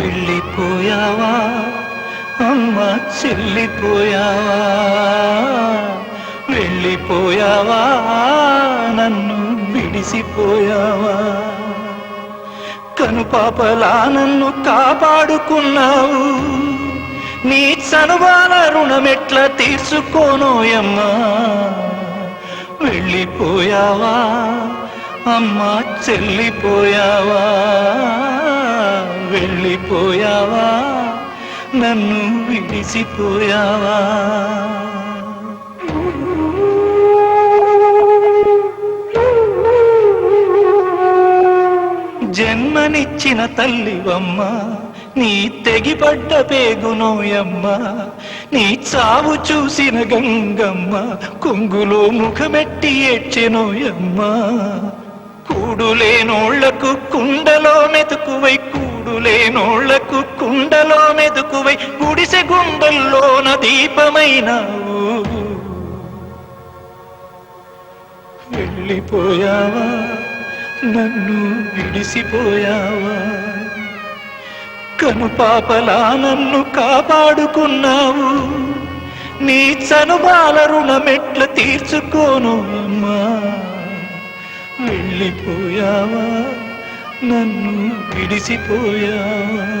వెళ్ళిపోయావా అమ్మ చెల్లిపోయావా? వెళ్ళిపోయావా? నన్ను విడిసిపోయావా? కనుపాపలా నన్ను కాపాడుకున్నావు. నీ చనువాల రుణమెట్లా తీర్చుకోనోయమ్మా. వెళ్ళిపోయావా? అమ్మ చెల్లిపోయావా? వెళ్ళిపోయావా? నన్ను విడిసిపోయావా జన్మనిచ్చిన తల్లివమ్మ నీ తెగిపడ్డ పేగునోయమ్మ నీ చావు చూసిన గంగమ్మ కొంగులో ముఖమెట్టి ఏడ్చెనోయమ్మ. కూడులేనోళ్ళకు కుండ దీపమైనావు వెళ్ళిపోయావా? నన్ను విడిసిపోయావా? కనుపాపలా నన్ను కాపాడుకున్నావు. నీ చనుబాల రుణమెట్ల తీర్చుకోను అమ్మా. వెళ్ళిపోయావా? నన్ను విడిసిపోయావా?